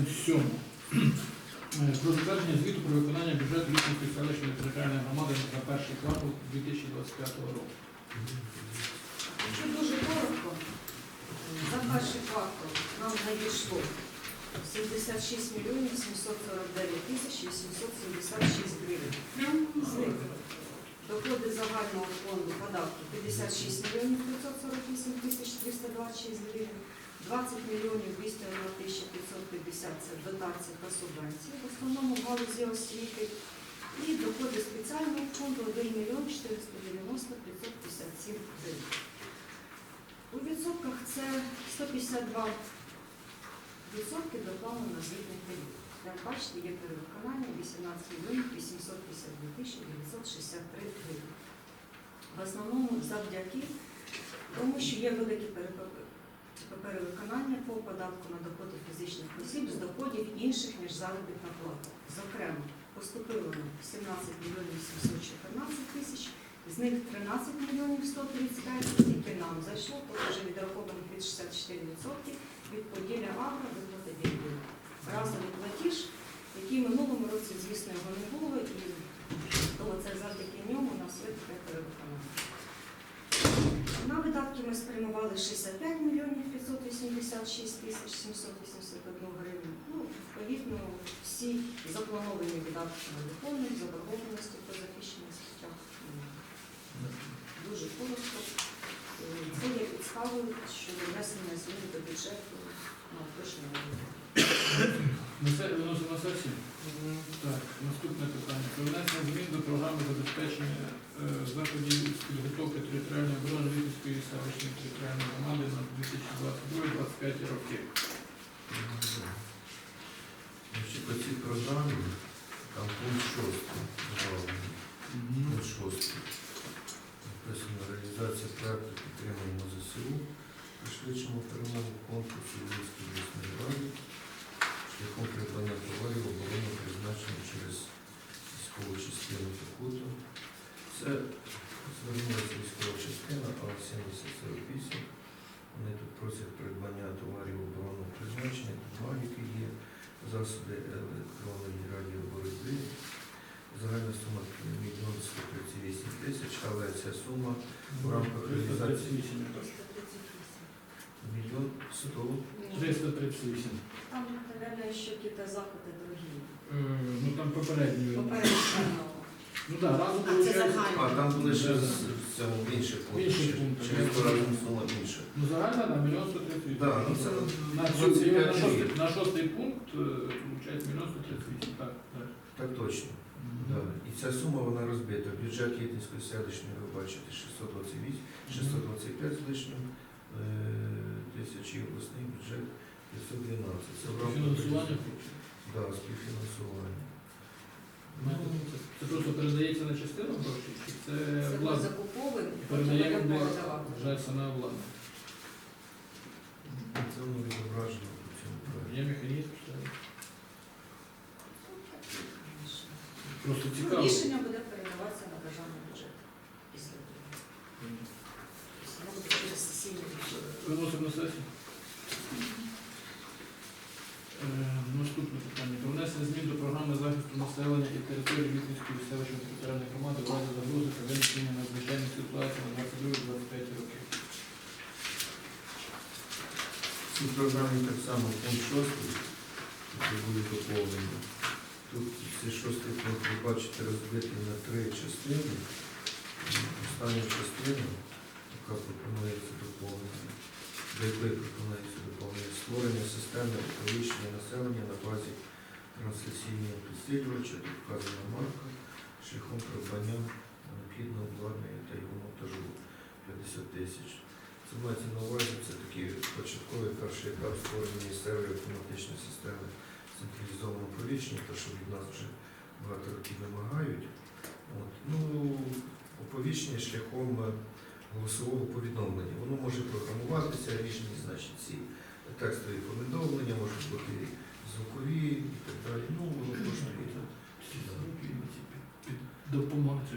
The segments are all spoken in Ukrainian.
Питання сьоме. Е, Про затвердження звіту про виконання бюджету Лісницької селищної територіальної громади за перший квартал 2025 року. Якщо дуже коротко, за перший квартал нам надійшло 76 мільйонів 749 тисяч 876 гривень. З них доходи загального фонду податку 56 мільйонів 548 тисяч 326 гривень, 20 мільйонів 201 тисяча 550 – це дотації та субвенції, в основному в галузі освіти. І доходи спеціального фонду 1 мільйон 490 557 гривень. У відсотках це 152 відсотки до плану на звітний період. Як бачите, є перевиконання 18 мільйонів 852 тисячі 963 гривень. В основному завдяки тому, що є великі перепи- перевиконання по податку на доходи фізичних осіб з доходів інших, ніж заробітна плата. Зокрема, поступило нам 17 мільйонів 714 тисяч, з них 13 мільйонів 135 тільки нам зайшло, то вже відраховано під 64% від поділля агро виплати ділянки. Разовий платіж, який минулому році, звісно, його не було, і то це завдяки ньому нас є таке перевиконання. Ми спрямували 65 мільйонів 586 тисяч 781 гривень. Ну, відповідно, всі заплановані видатки на виконують, заборгованості по захищених статтях. Дуже коротко. Це є підставою щодо внесення змін до бюджету на точно на сесію? Так, наступне питання. Про внесення змін до програми забезпечення е, заходів з підготовки територіальної оборони Львівської селищної територіальної громади на 2022-2025 роки. Значить, по цій програмі там пункт 6 добавлений. Пункт 6. Написано реалізація проекту підтримуємо ЗСУ. Пришвидшимо перемогу конкурсу Львівської обласної ради шляхом придбання товарів оборони призначення через військову частину Покуту. Це звернулася військова частина А-7048. Вони тут просять придбання товарів оборонного призначення, тут магіки є, засоби електронної радіоборотьби. Загальна сума 1 мільйон 138 тисяч, але ця сума в рамках реалізації 338. мільйон 100. 338. Там, мабуть, ще якісь заходи другі. Е, Ну там попередньо. Попередньо. Ну так, разом А, це виходить. загально. А там були ще з в цьому інші пункти. інших ще-. Через поразну сума інша. Ну загальна на мільйон 138. Да, ну це на, цю- 25 шостий, на шостий пункт, е, виходить, мільйон 138. Так, так. Так точно. Да. І ця сума вона розбита. Бюджет Єдинської селищної, ви бачите, 628, 625 з лишнім е, тисяч і обласний бюджет 512. Це в Фінансування. Да, співфінансування. Ну, це, просто передається на частину грошей, чи це Це ми влада закуповуємо, потім передає будемо де продавати. вже саме влада. Це воно відображено по цьому проекту. Є механізм, що просто Ну, цікаво. Рішення буде передаватися на державний бюджет після того. Тобто Воно буде через сесійний бюджет. Виносимо на сесію. Е, Наступне питання. Про внесення змін до програми захисту населення і території Вітницької селищної територіальної громади в разі загрози та виникнення надзвичайних ситуацій на 22-25 роки. В цій програмі так само пункт 6, який буде доповнено. Тут цей шостий пункт ви бачите розбитий на три частини. Остання частина, яка пропонується доповнення, до якої пропонується доповнення створення системи оповіщення населення на базі трансляційного підсилювача, вказана марка, шляхом придбання необхідного обладнання та його монтажу 50 тисяч. Це мається на увазі, це такий початковий перший етап створення місцевої автоматичної системи централізованого оповіщення, те, що від нас вже багато років вимагають. От. Ну, оповіщення шляхом е, голосового повідомлення. Воно може програмуватися, різні, значить, ці текстові повідомлення, можуть бути звукові і так далі. Ну, воно коштує. Допомагати.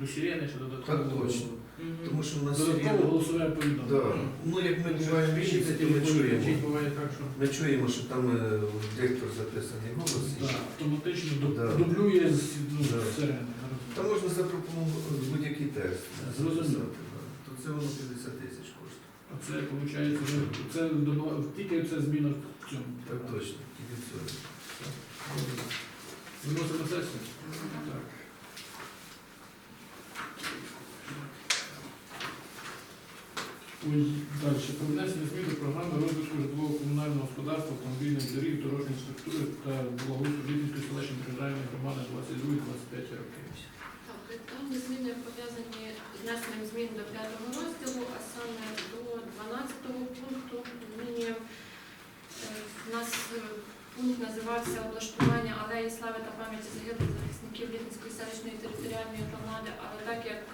До сирени ще додатково. Так точно. Тому що в нас Додатково є- голосове Да. Ну, як ми буваємо в місяці, то ми чуємо. Чи буває так, що Ми чуємо, що там е, диктор записаний голос. і да, автоматично ду- Да. дублює з ну, Да. сирени. Там можна запропонувати будь-який текст. Зрозуміло. То це воно 50 тисяч коштує. А це виходить, вже це доба- тільки це зміна в цьому. Так точно, тільки. Добре. Виносимо на сесію? Так. Далі. Про внесення змін до програми розвитку житлово-комунального господарства, автомобільних доріг, дорожньої інфраструктури та благоустрою Літинської селищної територіальної громади 22-25 років. Так, дані зміни пов'язані з внесенням змін до п'ятого розділу, а саме до 12 пункту змінюємо. Е, У нас е, пункт називався облаштування алеї слави та пам'яті загиблих захисників Літинської селищної територіальної громади, але так як е,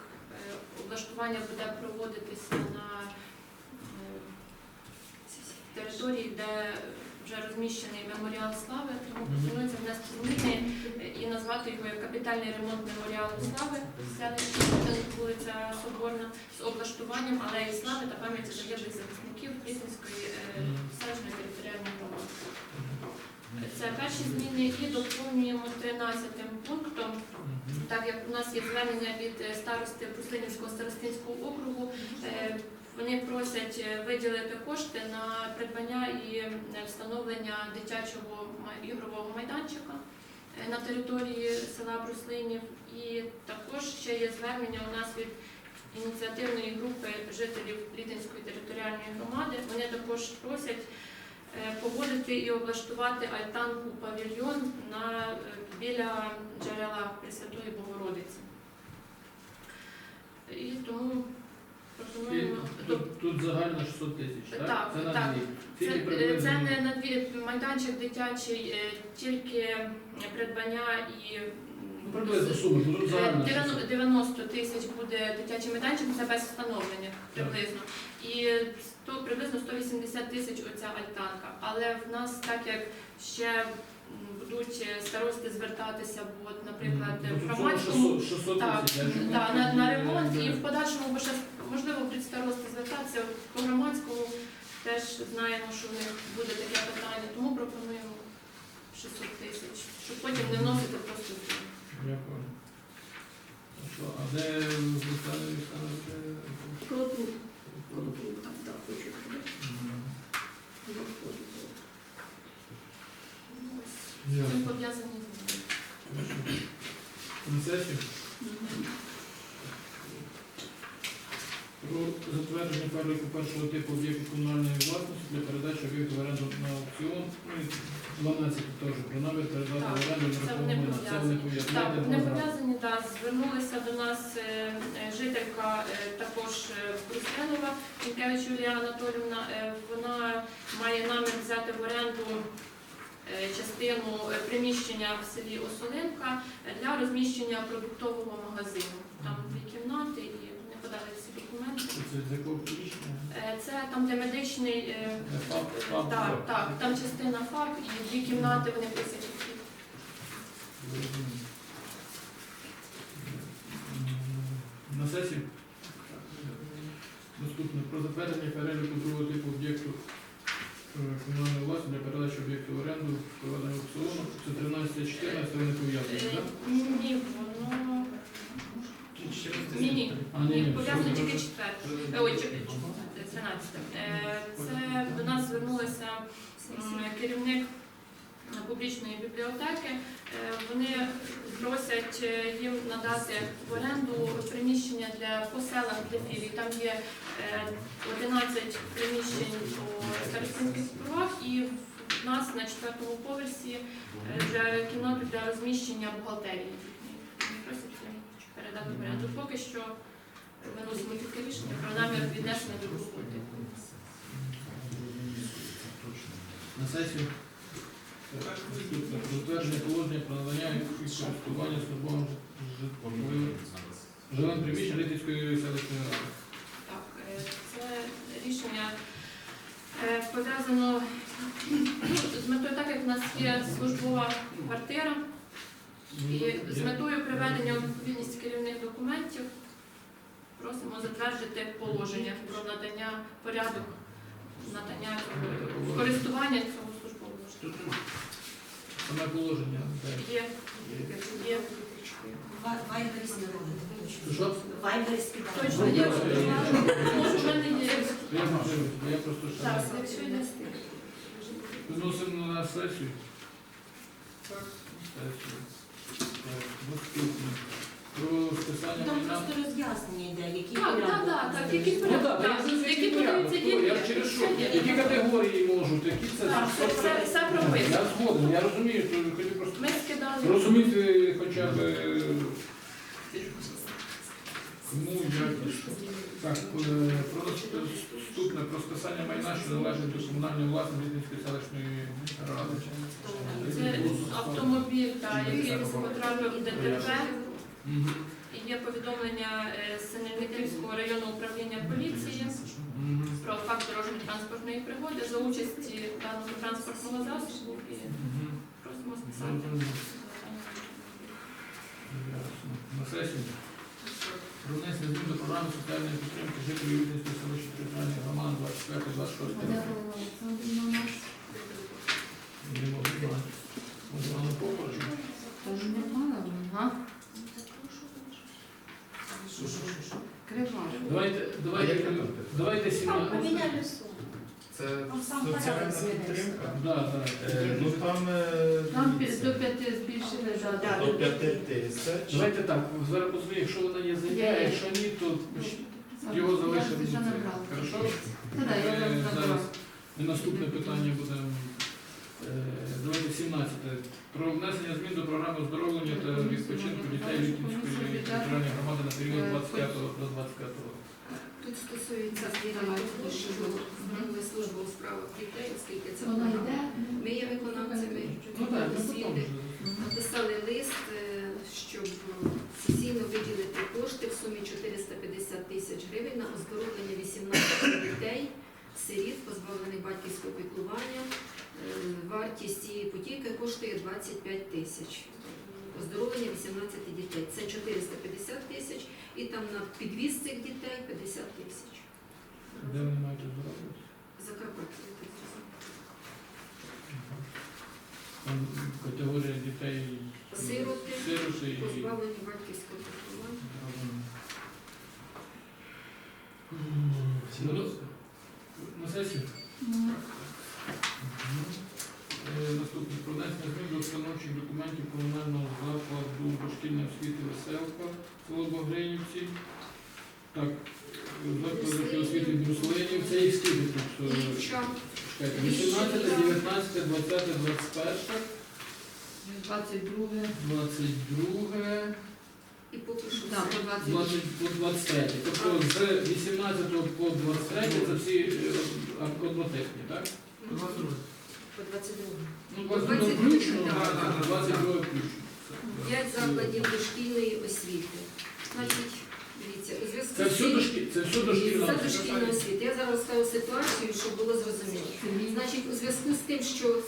облаштування буде проводитися на е, території, де вже розміщений меморіал слави, тому пропонується внести зміни е, і назвати його як капітальний ремонт меморіалу слави селища вулиця Соборна з облаштуванням алеї слави та пам'яті загиблих захисників Літинської селищної територіальної громади. Це перші зміни і доповнюємо 13 пунктом. Так як у нас є звернення від е, старости Пруслинівського старостинського округу, е, вони просять е, виділити кошти на придбання і встановлення дитячого ігрового майданчика на території села Бруслинів. І також ще є звернення у нас від ініціативної групи жителів Літинської територіальної громади. Вони також просять погодити і облаштувати альтанку павільйон на е, біля джерела Пресвятої Богородиці. І тому пропонуємо. Тут, тут загально 600 тисяч, так? Так, Це так. Це, е, приблизно? це не на дві майданчик дитячий, е, тільки придбання і приблизно суми, бо тут Е, загально 90 тисяч буде дитячий майданчик, це без встановлення приблизно. І 100, приблизно 180 тисяч оця альтанка. Але в нас, так як ще будуть старости звертатися, бо, от, наприклад, Ну, в тут громадському 600 600 так, тисяч. чому на, на ремонт е, і в подальшому, бо ще можливо будуть старости звертатися по громадському. Теж знаємо, що в них буде таке питання, тому пропонуємо 600 тисяч, щоб потім не вносити просто зміни. Дякую. Що, а де Олександр Олександрович? Колотун. Колотун, так, так, хочу. З Ясно. пов'язані зміни. Хорошо. На сесію? Про затвердження переліку першого типу об'єктів комунальної власності для передачі об'єктів в оренду на аукціон. Ну, і 12 теж про намір передати в оренду це вони. Це пов'язані. Так, Давайте не пов'язані, так, звернулася до нас е, е, жителька е, також е, Брусленова, Кінкевич Юлія Анатолівна. Е, Вона має намір взяти в оренду е, частину е, приміщення в селі Осолинка для розміщення продуктового магазину. Там дві кімнати і вони подали документи. Це? Е, Це там, де медичний е, Е, ФАП, ФАП, так, ФАП. так, там частина ФАП і дві кімнати вони просять. На сесію? Наступне. Про затвердження переліку другого типу об'єкту комунальної власності для передачі об'єкту в оренду, проведення аукціону. Це 13-14, вони пов'язані, так? Ні, воно ні, ні. Ні, пов'язано тільки четверте. Е, Ой, чо- 13. Е, Це до нас звернулася керівник публічної бібліотеки. Е, Вони просять е, їм надати в оренду приміщення для по селах для філій. Там є е, 11 приміщень у Старостинських спровах і в нас на четвертому поверсі е, вже кімнату для розміщення бухгалтерії. просять передати в оренду. Поки що виносимо тільки рішення про намір віднесення до другого типу. На сесію? Затвердження положення про надання і користування службовим житловим жилим приміщенням Літицької селищної ради. Так, е, це рішення е, пов'язано з метою, так як в нас є службова квартира, і з метою приведення у відповідність керівних документів Просимо затвердити положення про надання порядок надання користування цього службового. Тут саме положення. Є, є. Вайбері Точно є. Може, в мене є. Я просто ще Так, якщо не встиг. Виносимо на сесію. Так. Сесію. Про списання Там майна. просто роз'яснення йде, які Так, так, так, так, які Ну порядок, так, які подаються Я діти. через що? Які категорії можуть, які це Так, все все, все, все прописано. Я згоден, я розумію, що хотів просто Ми скидали. розуміти хоча б е, і що. Так, е, про наступне про списання майна, що належить до комунальної власності Вітницької селищної ради. Це автомобіль, та, який потрапив в ДТП. І є повідомлення е, з Синельниківського районного управління поліції про факт дорожньо-транспортної пригоди за участі даного транспортного засобу і просимо списати. На сесії. Про внесення змін до програми соціальної підтримки жителів Вітницької селищної територіальної громади 25-26 року. Не можу знати. Може, вона поруч? Давайте, давайте, давайте Там 17. поміняли. Це сам соціальна порядок змінився. підтримка. Да, да. Е, Ну там е, Там до п'яти збільшили Да. да. до п'яти тисяч. Давайте так, зараз позвоню, якщо вона є заява, Є. якщо ні, то його залишимо. Я вже набрала. Хорошо? Та да, я Е, зараз набрала. наступне питання будемо. е, Давайте 17. Про внесення змін до програми оздоровлення та відпочинку дітей Вітницької територіальної громади на період 25 до 25 року. Тут стосується того, що змінили службу у справах дітей, оскільки це Вона йде. Ми є виконавцями Ну так, ну освіти. Написали лист, е, щоб сесійно виділити кошти в сумі 450 тисяч гривень на оздоровлення 18 дітей, сиріт, позбавлених батьківського піклування. Е, Вартість цієї путівки коштує 25 тисяч. Оздоровлення 18 дітей. Це 450 тисяч і там на підвіз цих дітей 50 тисяч. Де вони мають оздоровлюватися? Закарпаття. Там категорія дітей Сироти, сироти і позбавлені батьківського піклування. Ну, На сесію? Мгм. Е, Наступне про внесення змін до установчих документів комунального закладу дошкільної освіти Веселка, село Богринівці. Так, заклад дошкільної освіти Бруслинів, це їх скільки тут? Чекайте, 18, 19, 20, 21, 22. 22, і поки що Так, все. по 20. 20, по 23. Тобто з 18 по 23 це всі е, однотипні, так? По 22. Ну, По 22 22, включно, 22 включно. П'ять закладів дошкільної освіти. Значить, дивіться, у зв'язку Це цим- все дошкільна Це освіта. дошкільна освіта. Я зараз розкажу ситуацію, щоб було зрозуміло. Значить, у зв'язку з тим, що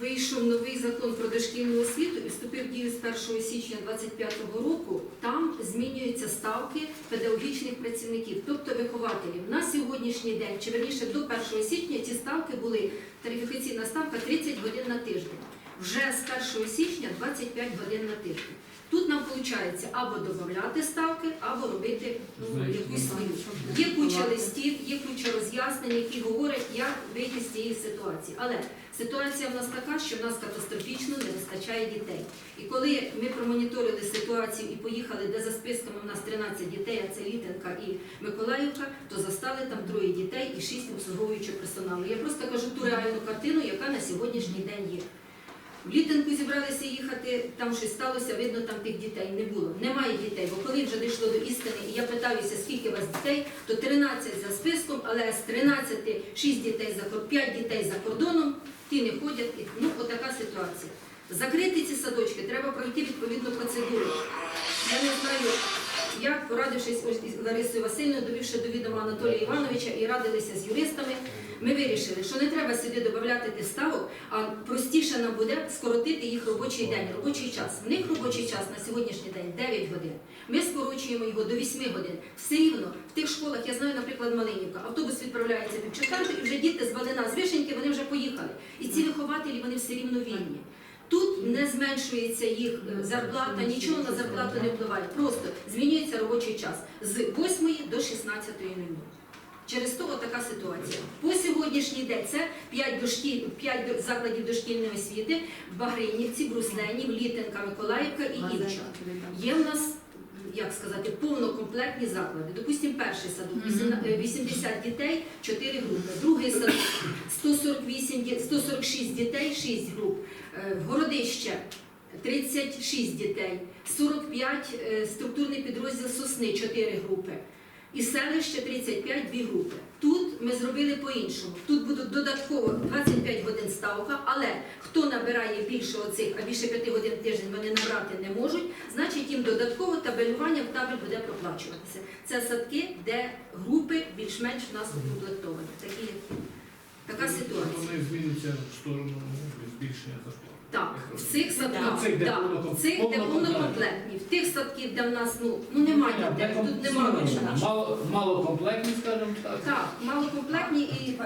вийшов новий закон про дошкільну освіту і вступив в дію з 1 січня 2025 року, там змінюються ставки педагогічних працівників, тобто вихователів. На сьогоднішній день, чи верніше до 1 січня, ці ставки були тарифікаційна ставка 30 годин на тиждень. Вже з 1 січня 25 годин на тиждень. Тут нам виходить або додати ставки, або робити ну, якусь ну, зміну. Є куча листів, є куча роз'яснень, які говорять, як вийти з цієї ситуації. Але ситуація в нас така, що в нас катастрофічно не вистачає дітей. І коли ми промоніторили ситуацію і поїхали, де за списками в нас 13 дітей, а це Літенка і Миколаївка, то застали там троє дітей і шість обслуговуючого персоналу. Я просто кажу ту реальну картину, яка на сьогоднішній день є. В літинку зібралися їхати, там щось сталося, видно, там тих дітей не було. Немає дітей, бо коли вже дійшло до істини, і я питаюся, скільки у вас дітей, то 13 за списком, але з 13 6 дітей за кор- 5 дітей за кордоном, ті не ходять. Ну, отака ситуація. Закрити ці садочки, треба пройти відповідну процедуру. Я не знаю, як порадившись із Ларисою Васильівною, довівши до відома Анатолія Івановича і радилися з юристами, ми вирішили, що не треба сюди додати тих ставок, а простіше нам буде скоротити їх робочий день, робочий час. В них робочий час на сьогоднішній день 9 годин. Ми скорочуємо його до 8 годин. Все рівно в тих школах, я знаю, наприклад, Малинівка, автобус відправляється пів четвертої, і вже діти з Балина, з Вишеньки, вони вже поїхали. І ці вихователі вони все рівно вільні. Тут не зменшується їх е, зарплата, нічого на зарплату не впливає. Просто змінюється робочий час з 8 до 16.00. Через то така ситуація. По сьогоднішній день це 5, дошкіль, 5 закладів дошкільної освіти, в Багринівці, Брусленів, Літинка, Миколаївка і Івча. Є в нас, як сказати, повнокомплектні заклади. Допустимо, перший садок вісімна- е, 80 дітей, 4 групи. Другий садок 148, ді- 146 дітей, 6 груп. Е, Городище 36 дітей, 45 е, структурний підрозділ Сосни, 4 групи. І селище 35, 2 групи. Тут ми зробили по-іншому. Тут будуть додатково 25 годин ставка, але хто набирає більше оцих, а більше 5 годин в тиждень вони набрати не можуть, значить їм додатково табелювання в табель буде проплачуватися. Це садки, де групи більш-менш в нас укомплектовані. Така ситуація. Вони змінюються в сторону збільшення зарплати. Так, в цих садках, цих, де повноком- в цих, де повнокомплектні. повнокомплектні, в тих садків, де в нас ну, ну немає де, тут немає більше. Мало, малокомплектні, скажімо так. Так, малокомплектні і?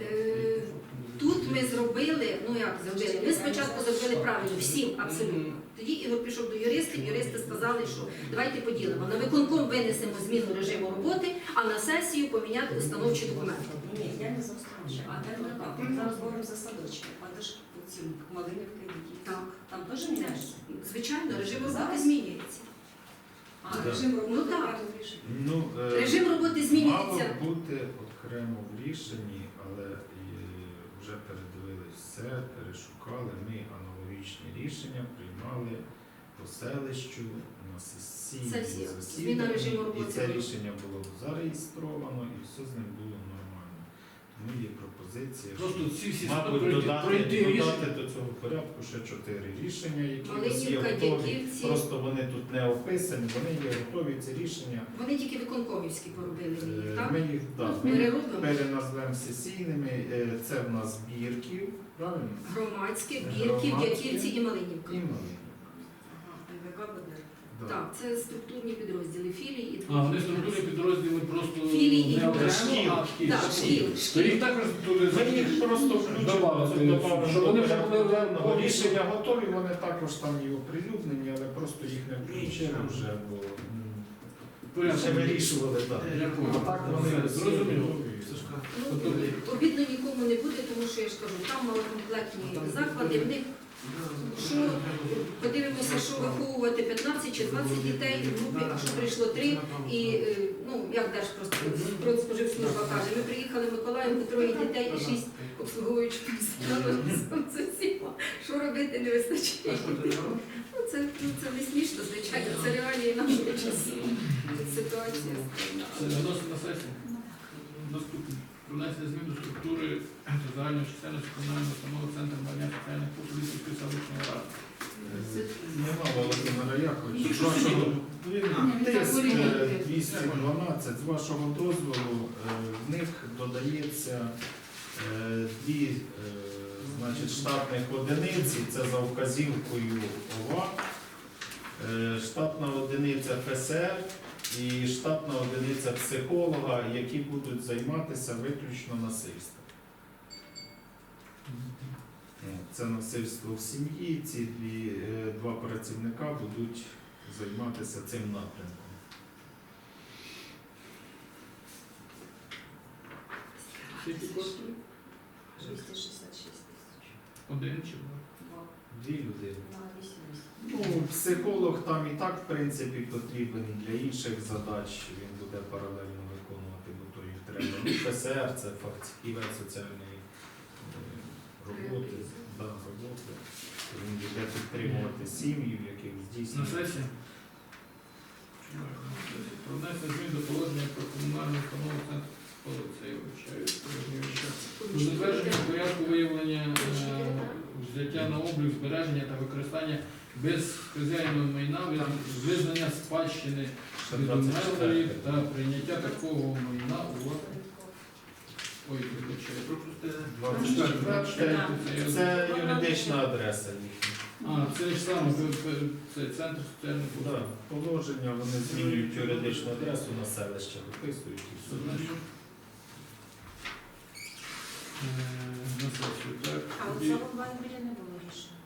Е, Тут ми зробили, ну як зробили, ми спочатку зробили правильно, всім абсолютно. Тоді Ігор пішов до юристів, юристи сказали, що давайте поділимо. На виконком винесемо зміну режиму роботи, а на сесію поміняти установчі документи. Ні, я не за установчі, а. Ми зараз говоримо за садочки. А де ж ці Малинівка Діти? Так. Там теж міняється? Звичайно, режим роботи змінюється. А Да. режим роботи Ну, так. Ну, е, Режим роботи змінюється. Мало бути окремо в рішенні, все, перешукали. Ми аналогічні рішення приймали по селищу на сесійному Сесія. Зміна засіданні. режиму І роботи це рішення було зареєстровано і все з ним було нормально. Тому є пропозиція. що Просто ці всі Мабуть, пройти, додати, пройти рішення. додати до цього порядку ще чотири рішення, які нас є Малинівка, готові. Дяківці, Просто вони тут не описані, вони є готові. Ці рішення. вони тільки виконкомівські поробили Е, їх, так? Ми їх да, Ну, ми їх переробимо. переназвемо сесійними. Е, Це в нас бірків? Громадське, Бірків. Дяківці і Малинівка. І. Так, це структурні підрозділи, філії і А, вони структурні підрозділи просто Філії не окремо, шкіл. Так, їх також туди Ми їх просто включимо, щоб вони вже були рішення готові, вони також там і оприлюднені, але просто їх не включили вже, бо вирішували. так. Дякую. А так вони Зрозуміло. Ну, обідно нікому не буде, тому що я ж кажу, там малокомплектні заклади, в них що подивимося, що виховувати 15 чи 20 дітей в групі, а що прийшло 3. І е, ну як Держ просто Продспоживслужба каже, ми приїхали в Миколаїв, троє дітей і шість обслуговуючих персоналу. Що робити не вистачає. Ну, це, ну, це не смішно, звичайно, це реалії нашого часу. Ситуація складна. Це на сесію. Наступне. Про внесення змін до структури загальної чисельності комунального самого центру надання соціальних послуг Львівської селищної ради. Нема Володимира Яковлевича. З вашого тиск Так, е, Володимир. 212, з вашого дозволу, е, в них додається е, дві е, значить, штатних одиниці, це за вказівкою ОВА, е, штатна одиниця ФСР і штатна одиниця психолога, які будуть займатися виключно насильством. Е, Це насильство в сім'ї. Ці дві, е, два працівника будуть займатися цим напрямком. Скільки коштує? 266 тисяч. Один чи два? Дві людини. Ну, психолог там і так, в принципі, потрібен для інших задач. Він буде паралельно виконувати, бо то їх треба. Ну, ПСР це фахівець соціальної е, роботи. Да, роботи. Він буде підтримувати сім'ї, в яких На здійснює. сесії? На сесії. Про внесення змін до положення про комунальну установу затвердження порядку виявлення е, взяття на облік, збереження та використання без хазяїна майна, визнання спадщини від 24. та прийняття такого майна у Ой, вибачаю. 24, це- Це юридична адреса їхня. А, це ж саме це центр соціальних послуг. положення вони змінюють юридичну адресу на селище, виписують і все. На сесію, так? А у Тоді- цьому Байбері не було рішення.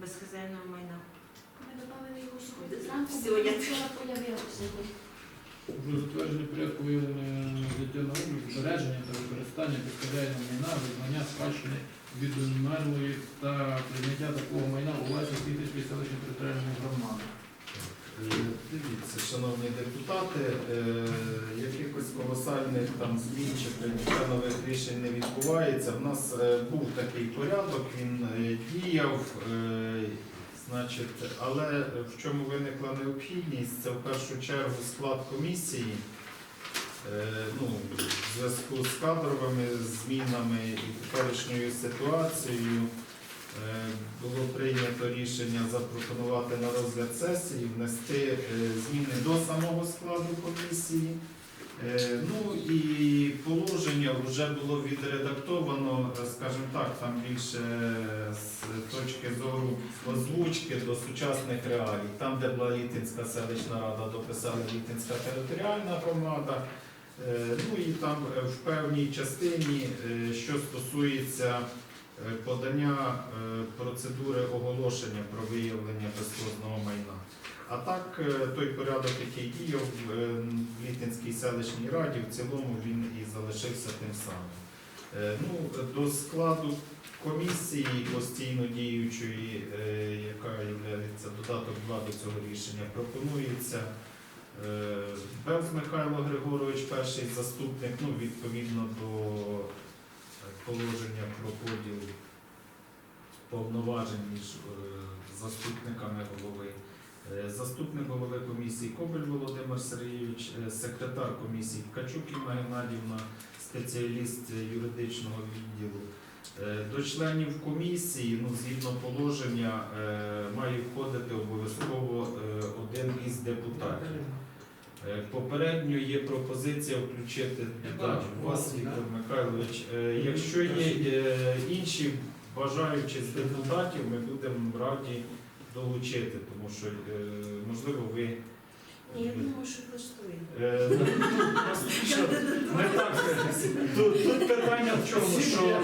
Без хазяїного майна. Ми додали його сьогодні зранку, бо я- вчора появилося. Про затвердження порядку виявлення взяття на облік, збереження та використання безхазяйного майна, визнання спадщини від умерлої та прийняття такого майна у власність Київської селищної територіальної громади. Е, Дивіться, шановні депутати, е, якихось колосальних там змін чи прийняття нових рішень не відбувається. В нас е, був такий порядок, він діяв, значить, але в чому виникла необхідність, це в першу чергу склад комісії. Ну, в зв'язку з кадровими змінами і теперішньою ситуацією було прийнято рішення запропонувати на розгляд сесії, внести е, зміни до самого складу комісії. Е, Ну і положення вже було відредактовано, е, скажімо так, там більше з точки зору озвучки до сучасних реалій. Там, де була Літинська селищна рада, дописали Літинська територіальна громада. Е, Ну і там е, в певній частині, е, що стосується е, подання е, процедури оголошення про виявлення безхозного майна. А так, е, той порядок, який діяв е, в Літинській селищній раді, в цілому він і залишився тим самим. Е, Ну, до складу комісії постійно діючої, е, яка є додаток 2 до цього рішення, пропонується е, Бевз Михайло Григорович, перший заступник, ну, відповідно до е, положення про поділ повноважень між е, заступниками голови. Е, Заступник голови комісії Кобель Володимир Сергійович, е, секретар комісії Ткачук Інна Геннадівна, спеціаліст юридичного відділу. До членів комісії, ну, згідно положення, має входити обов'язково один із депутатів. Е, Попередньо є пропозиція включити так, вас. Віктор Михайлович. Е, Якщо є е, інші бажаючі з депутатів, ми будемо раді долучити, тому що, можливо, ви. Ні, я думаю, що. Е, ну. Тут, тут питання в чому, що